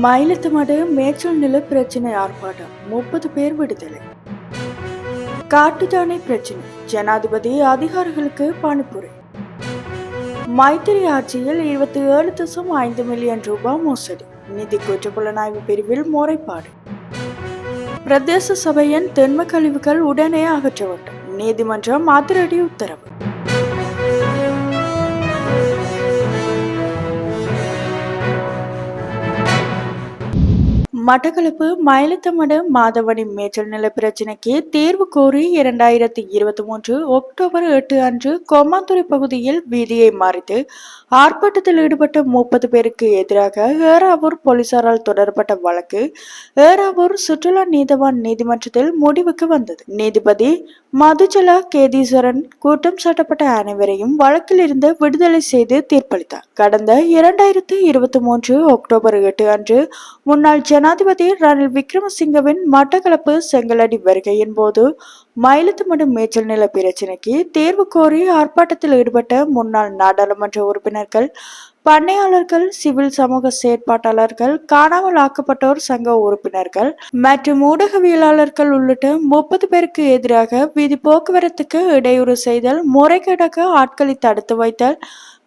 மயிலத்துமடு மேய்ச்சல் நில பிரச்சனை ஆர்ப்பாட்டம் முப்பது பேர் விடுதலை காட்டுத்தானே பிரச்சனை ஜனாதிபதி அதிகாரிகளுக்கு பணிப்புரை மைத்திரி ஆட்சியில் இருபத்தி ஏழு தசம் ஐந்து மில்லியன் ரூபாய் மோசடி நிதி குற்றப்புலனாய்வு பிரிவில் முறைப்பாடு பிரதேச சபையின் தென்ம கழிவுகள் உடனே அகற்றப்பட்டது நீதிமன்றம் அதிரடி உத்தரவு மட்டக்களப்பு மயிலத்தமடு மாதவனி மேய்ச்சல் நில பிரச்சினைக்கு தீர்வு கோரி இரண்டாயிரத்தி இருபத்தி மூன்று அக்டோபர் எட்டு அன்று கொம்மாந்துறை பகுதியில் வீதியை மறித்து ஆர்ப்பாட்டத்தில் ஈடுபட்ட முப்பது பேருக்கு எதிராக ஏறாவூர் போலீசாரால் தொடரப்பட்ட வழக்கு ஏறாவூர் சுற்றுலா நீதவான் நீதிமன்றத்தில் முடிவுக்கு வந்தது. நீதிபதி மதுஜலா கேதீஸ்வரன் குற்றம் சாட்டப்பட்ட அனைவரையும் வழக்கில் இருந்து விடுதலை செய்து தீர்ப்பளித்தார். கடந்த இரண்டாயிரத்து இருபத்தி மூன்று அக்டோபர் எட்டு அன்று முன்னாள் ஜனாதிபதி ரணில் விக்ரமசிங்கவின் மட்டக்களப்பு செங்கலடி வருகையின் போது மயிலத்துமடு மேய்ச்சல் நில பிரச்சினைக்கு தேர்வு கோரி ஆர்ப்பாட்டத்தில் ஈடுபட்ட முன்னாள் நாடாளுமன்ற உறுப்பினர்கள் பண்ணையாளர்கள் சிவில் சமூக செயற்பாட்டாளர்கள் காணாமல் ஆக்கப்பட்டோர் சங்க உறுப்பினர்கள் மற்றும் ஊடகவியலாளர்கள் உள்ளிட்ட முப்பது பேருக்கு எதிராக வீதி போக்குவரத்துக்கு இடையூறு செய்தல் முறைகேடாக ஆட்களை தடுத்து வைத்தல்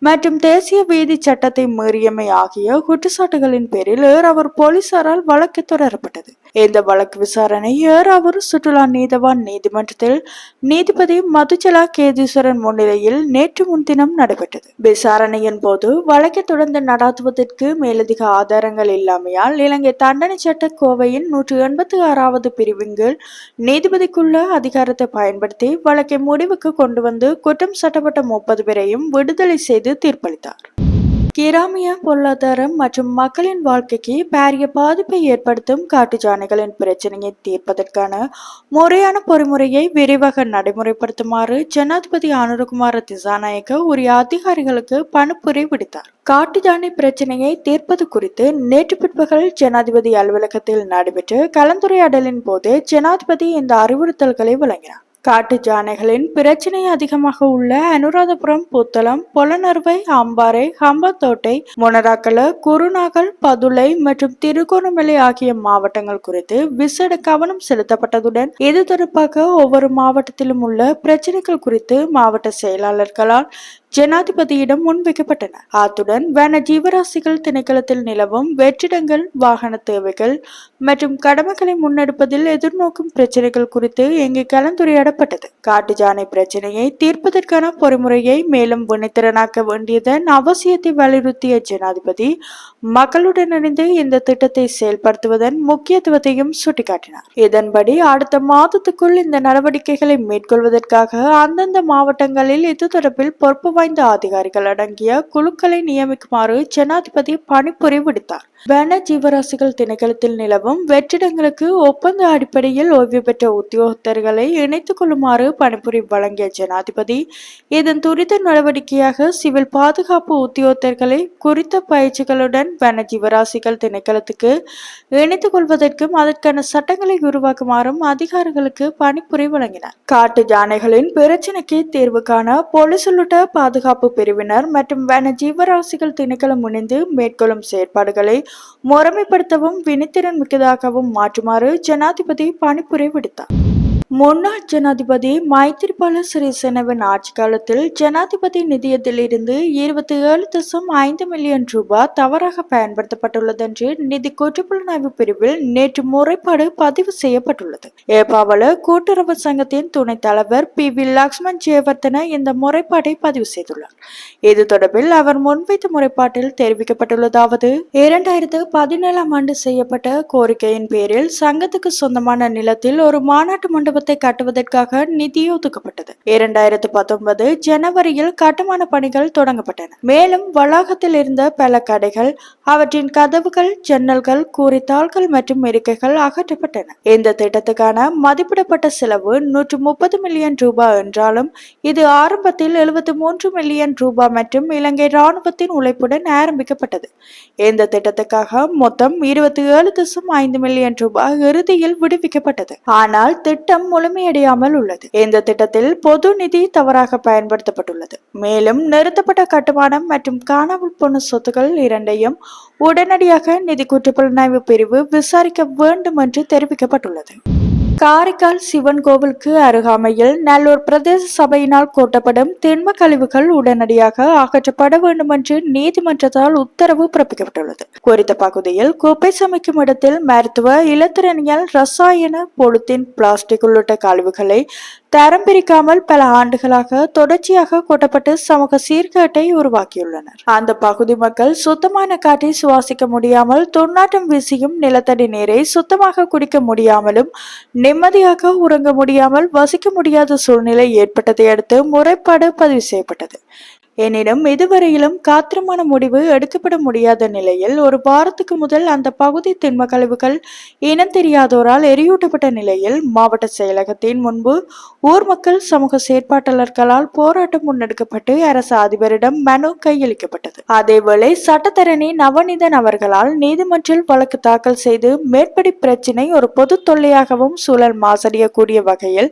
மற்றும் தேசிய வீதி சட்டத்தை மீறியமை ஆகிய குற்றச்சாட்டுகளின் பேரில் ஏறாவூர் போலீசாரால் வழக்கு தொடரப்பட்டது. இந்த வழக்கு விசாரணை ஏறாவூர் சுற்றுலா நீதவான் நீதிமன்றத்தில் நீதிபதி மதுஜலா கேதீஸ்வரன் முன்னிலையில் நேற்று முன்தினம் நடைபெற்றது. விசாரணையின் போது வழக்கை தொடர்ந்து நடாத்துவதற்கு மேலதிக ஆதாரங்கள் இல்லாமையால் இலங்கை தண்டனை சட்ட கோவையின் நூற்று எண்பத்தி ஆறாவது பிரிவின் கீழ் நீதிபதிக்குள்ள அதிகாரத்தை பயன்படுத்தி வழக்கை முடிவுக்கு கொண்டு வந்து குற்றம் சாட்டப்பட்ட முப்பது பேரையும் விடுதலை செய்து தீர்ப்பளித்தார். கிராமிய பொருளாதாரம் மற்றும் மக்களின் வாழ்க்கைக்கு பாரிய பாதிப்பை ஏற்படுத்தும் காட்டு யானைகளின் பிரச்சனையை தீர்ப்பதற்கான முறையான பொறிமுறையை விரைவாக நடைமுறைப்படுத்துமாறு ஜனாதிபதி அனுரகுமார திசாநாயக்க உரிய அதிகாரிகளுக்கு பணிப்புரை விடுத்தார். காட்டு யானை பிரச்சனையை தீர்ப்பது குறித்து நேற்று பிற்பகல் ஜனாதிபதி அலுவலகத்தில் நடைபெற்ற கலந்துரையாடலின் போது ஜனாதிபதி இந்த அறிவுறுத்தல்களை வழங்கினார். காட்டு ஜானைகளின் பிரச்சனை அதிகமாக உள்ள அனுராதபுரம் புத்தளம் பொலனறுவை அம்பாறை ஹம்பத்தோட்டை மொனராக்கல குருநாகல் பதுளை மற்றும் திருகோணமலை ஆகிய மாவட்டங்கள் குறித்து விசேட கவனம் செலுத்தப்பட்டதுடன் இது தொடர்பாக ஒவ்வொரு மாவட்டத்திலும் உள்ள பிரச்சனைகள் குறித்து மாவட்ட செயலாளர்களால் ஜனாதிபதியிடம் முன்வைக்கப்பட்டன. அத்துடன் வன ஜீவராசிகள் திணைக்களத்தில் நிலவும் வெற்றிடங்கள் வாகன தேவைகள் மற்றும் கடமைகளை முன்னெடுப்பதில் எதிர்நோக்கும் பிரச்சனைகள் குறித்து இங்கு கலந்துரையாடப்பட்டது. காட்டு ஜானை பிரச்சனையை தீர்ப்பதற்கான பொறிமுறையை மேலும் வினைத்திறனாக்க வேண்டியதன் அவசியத்தை வலியுறுத்திய ஜனாதிபதி மக்களுடன் இணைந்து இந்த திட்டத்தை செயல்படுத்துவதன் முக்கியத்துவத்தையும் சுட்டிக்காட்டினார். இதன்படி அடுத்த மாதத்துக்குள் இந்த நடவடிக்கைகளை மேற்கொள்வதற்காக அந்தந்த மாவட்டங்களில் இது தொடர்பில் பொறுப்பு வாய்ந்த அதிகாரிகள் அடங்கிய குழுக்களை நியமிக்குமாறு ஜனாதிபதி பணிப்புரை விடுத்தார். வன ஜீவராசிகள் திணைக்களத்தில் நிலவும் வெற்றிடங்களுக்கு ஒப்பந்த அடிப்படையில் ஓய்வு பெற்ற உத்தியோகத்தர்களை இணைத்துக் கொள்ளுமாறு பணிபுரி வழங்கிய ஜனாதிபதி இதன் துரித நடவடிக்கையாக சிவில் பாதுகாப்பு உத்தியோகத்தர்களை குறித்த பயிற்சிகளுடன் வன ஜீவராசிகள் திணைக்களத்துக்கு இணைத்துக் கொள்வதற்கும் அதற்கான சட்டங்களை உருவாக்குமாறும் அதிகாரிகளுக்கு பணிபுரி வழங்கினார். காட்டு யானைகளின் பிரச்சினைக்கு தீர்வு காண போலீஸ் உள்ளிட்ட பாதுகாப்பு பிரிவினர் மற்றும் வன ஜீவராசிகள் திணைக்களம் முனைந்து மேற்கொள்ளும் செயற்பாடுகளை முறைமைப்படுத்தவும் வினைத்திறன் மிக்கதாகவும் மாற்றுமாறு ஜனாதிபதி பணிப்புரை விடுத்தார். முன்னாள் ஜனாதிபதி மைத்திரிபால சிறிசேனவின் ஆட்சி காலத்தில் ஜனாதிபதி நிதியத்திலிருந்து இருபத்தி ஏழு தசம் ஐந்து மில்லியன் ரூபாய் தவறாக பயன்படுத்தப்பட்டுள்ளது என்று நிதி குற்றப்புலனாய்வு பிரிவில் நேற்று முறைப்பாடு பதிவு செய்யப்பட்டுள்ளது. ஏபாவல கூட்டுறவு சங்கத்தின் துணைத் தலைவர் பி வி லக்ஷ்மண் ஜெயவர்தன இந்த முறைப்பாட்டை பதிவு செய்துள்ளார். இது தொடர்பில் அவர் முன்வைத்த முறைப்பாட்டில் தெரிவிக்கப்பட்டுள்ளதாவது இரண்டாயிரத்து பதினேழாம் ஆண்டு செய்யப்பட்ட கோரிக்கையின் பேரில் சங்கத்துக்கு சொந்தமான நிலத்தில் ஒரு மாநாட்டு மண்டபத்தை கட்டுவதற்காக நிதி ஒதுக்கப்பட்டது. இரண்டாயிரத்து பத்தொன்பது ஜனவரியில் கட்டுமான பணிகள் தொடங்கப்பட்டன. மேலும் வளாகத்தில் இருந்த பல கடைகள் அவற்றின் கதவுகள் ஜன்னல்கள் கூறித்தாள்கள் மற்றும் இருக்கைகள் அகற்றப்பட்டன. இந்த திட்டத்துக்கான மதிப்பிடப்பட்ட செலவு நூற்று முப்பது மில்லியன் ரூபாய் என்றாலும் இது ஆரம்பத்தில் எழுபத்தி மூன்று மில்லியன் ரூபாய் மற்றும் இலங்கை ராணுவத்தின் உழைப்புடன் ஆரம்பிக்கப்பட்டது. இந்த திட்டத்துக்காக மொத்தம் இருபத்தி ஏழு தசம் ஐந்து மில்லியன் ரூபாய் இறுதியில் விடுவிக்கப்பட்டது. ஆனால் திட்டம் முழுமையடையாமல் உள்ளது. இந்த திட்டத்தில் பொது நிதி தவறாக பயன்படுத்தப்பட்டுள்ளது. மேலும் நிறுத்தப்பட்ட கட்டுமானம் மற்றும் காணாமல் போன சொத்துக்கள் இரண்டையும் உடனடியாக நிதி குற்றப்புலனாய்வு பிரிவு விசாரிக்க வேண்டும் என்று தெரிவிக்கப்பட்டுள்ளது. காரைக்கால் சிவன் கோவிலுக்கு அருகாமையில் நல்லூர் பிரதேச சபையினால் கூட்டப்படும் திண்ம கழிவுகள் உடனடியாக அகற்றப்பட வேண்டும் என்று நீதிமன்றத்தால் உத்தரவு பிறப்பிக்கப்பட்டுள்ளது. குறித்த பகுதியில் குப்பை சமைக்கும் இடத்தில் மருத்துவ இலத்திரனியல் ரசாயன பொலித்தீன் பிளாஸ்டிக் உள்ளிட்ட கழிவுகளை தரம் பிரிக்காமல் பல ஆண்டுகளாக தொடர்ச்சியாக கொட்டப்பட்டு சமூக சீர்கேட்டை உருவாக்கியுள்ளனர். அந்த பகுதி மக்கள் சுத்தமான காற்றை சுவாசிக்க முடியாமல் துர்நாற்றம் வீசியும் நிலத்தடி நீரை சுத்தமாக குடிக்க முடியாமலும் நிம்மதியாக உறங்க முடியாமல் வசிக்க முடியாத சூழ்நிலை ஏற்பட்டதை அடுத்து முறைப்பாடு பதிவு செய்யப்பட்டது. எனினும் இதுவரையிலும் காத்திரமான முடிவு எடுக்கப்பட முடியாத நிலையில் ஒரு வாரத்துக்கு முதல் அந்த பகுதி திண்ம கழிவுகள் இனம் தெரியாதோரால் எரியூட்டப்பட்ட நிலையில் மாவட்ட செயலகத்தின் முன்பு ஊர் மக்கள் சமூக செயற்பாட்டாளர்களால் போராட்டம் முன்னெடுக்கப்பட்டு அரசு அதிபரிடம் மனு கையளிக்கப்பட்டது. அதேவேளை சட்டத்தரணி நவநீதன் அவர்களால் நீதிமன்றில் வழக்கு தாக்கல் செய்து மேற்படி பிரச்சினை ஒரு பொது தொல்லையாகவும் சூழல் மாசடையக்கூடிய வகையில்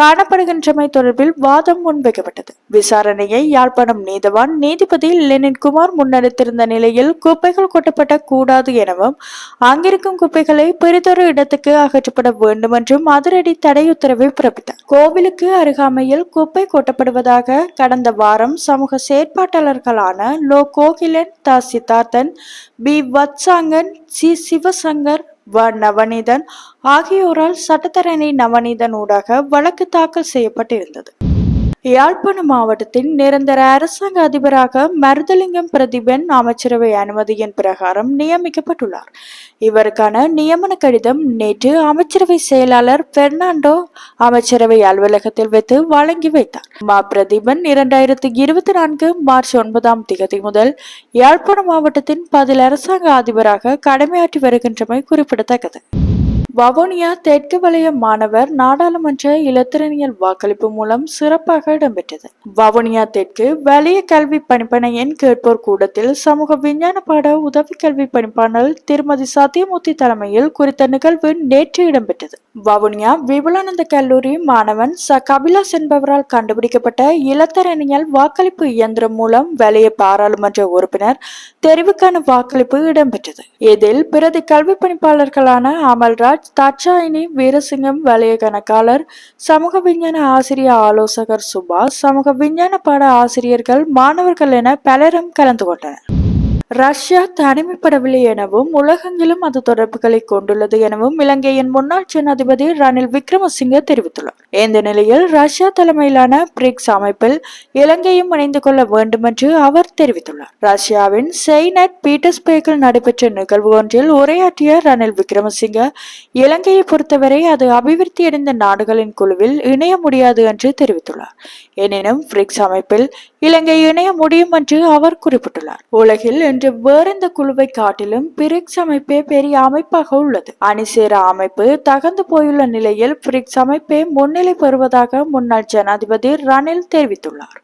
காணப்படுகின்றமை தொடர்பில் வாதம் முன்வைக்கப்பட்டது. விசாரணையை யாழ்ப்பாணம் நீதவான் நீதிபதி லெனின் குமார் முன்னெடுத்திருந்த நிலையில் குப்பைகள் கொட்டப்பட கூடாது எனவும் அங்கிருக்கும் குப்பைகளை பெரிதொரு இடத்துக்கு அகற்றப்பட வேண்டும் என்றும் அதிரடி தடை உத்தரவை பிறப்பித்தார். கோவிலுக்கு அருகாமையில் குப்பை கொட்டப்படுவதாக கடந்த வாரம் சமூக செயற்பாட்டாளர்களான லோ கோகிலன் த சித்தார்த்தன் பி வத்சாங்கன் சி சிவசங்கர் வ நவநீதன் ஆகியோரால் சட்டத்தரணி நவநீதன் ஊடாக வழக்கு தாக்கல் செய்யப்பட்டிருந்தது. யாழ்ப்பாண மாவட்டத்தின் நிரந்தர அரசாங்க அதிபராக மருதலிங்கம் பிரதிபன் அமைச்சரவை அனுமதியின் பிரகாரம் நியமிக்கப்பட்டுள்ளார். இவருக்கான நியமன கடிதம் நேற்று அமைச்சரவை செயலாளர் பெர்னாண்டோ அமைச்சரவை அலுவலகத்தில் வைத்து வழங்கி வைத்தார். மா பிரதிபன் இரண்டாயிரத்தி இருபத்தி நான்கு மார்ச் ஒன்பதாம் தேதி முதல் யாழ்ப்பாண மாவட்டத்தின் பதில் அரசாங்க அதிபராக கடமையாற்றி வருகின்றமை குறிப்பிடத்தக்கது. வவுனியா தெற்கு வலய மாணவர் நாடாளுமன்ற இலத்திரனியல் வாக்களிப்பு மூலம் சிறப்பாக இடம்பெற்றது. வவுனியா தெற்கு வலய கல்வி பணிப்பணையின் கேட்போர் கூடத்தில் சமூக விஞ்ஞான பாட உதவி கல்வி பணிப்பாளர் திருமதி சத்யமூர்த்தி தலைமையில் குறித்த நிகழ்வு நேற்று இடம்பெற்றது. வவுனியா விபுலானந்த கல்லூரி மாணவன் ச. கபிலாஸ் என்பவரால் கண்டுபிடிக்கப்பட்ட இளத்தரணியால் வாக்களிப்பு இயந்திரம் மூலம் வலைய பாராளுமன்ற உறுப்பினர் தெரிவுக்கான வாக்களிப்பு இடம்பெற்றது. இதில் பிரதி கல்வி பணிப்பாளர்களான அமல்ராஜ் தச்சாயினி வீரசிங்கம் வலைய கணக்காளர் சமூக விஞ்ஞான ஆசிரிய ஆலோசகர் சுபாஷ் சமூக விஞ்ஞான பாட ஆசிரியர்கள் மாணவர்கள் என பலரும் கலந்து கொண்டனர். ரஷ்யா தனிமைப்படவில்லை எனவும் உலகெங்கிலும் அது தொடர்புகளை கொண்டுள்ளது எனவும் இலங்கையின் முன்னாள் ஜனாதிபதி ரணில் விக்ரமசிங்க தெரிவித்துள்ளார். இந்த நிலையில் ரஷ்யா தலைமையிலான பிரிக்ஸ் அமைப்பில் இலங்கையும் இணைந்து கொள்ள வேண்டும் என்று அவர் தெரிவித்துள்ளார். ரஷ்யாவின் செயினட் பீட்டர்ஸ்பேர்கில் நடைபெற்ற நிகழ்வு ஒன்றில் உரையாற்றிய ரணில் விக்ரமசிங்க இலங்கையை பொறுத்தவரை அது அபிவிருத்தியடைந்த நாடுகளின் குழுவில் இணைய முடியாது என்று தெரிவித்துள்ளார். எனினும் பிரிக்ஸ் அமைப்பில் இலங்கை இணைய முடியும் என்று அவர் குறிப்பிட்டுள்ளார். உலகில் வேறு வேறெந்த குழுவை காட்டிலும் பிரிக்ஸ் அமைப்பே பெரிய அமைப்பாக உள்ளது. அணிசேர அமைப்பு தகர்ந்து போயுள்ள நிலையில் பிரிக்ஸ் அமைப்பே முன்னிலை பெறுவதாக முன்னாள் ஜனாதிபதி ரணில் தெரிவித்துள்ளார்.